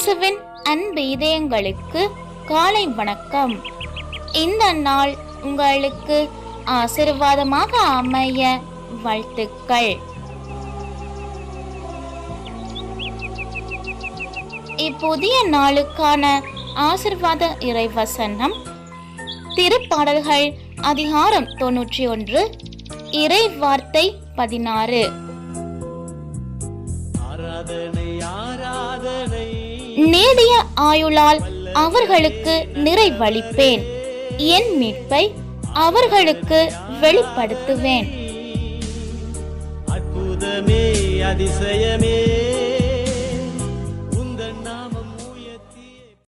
இயேசுவின் அன்பு இதயங்களுக்கு காலை வணக்கம். இந்த நாள் உங்களுக்கு ஆசீர்வாதமாக அமைய வாழ்த்துக்கள். இப்புதிய நாளுக்கான ஆசிர்வாத இறைவசனம். திருப்பாடல்கள் அதிகாரம் தொன்னூற்றி ஒன்று இறை வார்த்தை பதினாறு. ஆராதனை ஆரா நேடிய ஆயுளால் அவர்களுக்கு நிறைவளிப்பேன். என் மீட்பை அவர்களுக்கு வெளிப்படுத்துவேன். அற்புதமே அதிசயமே.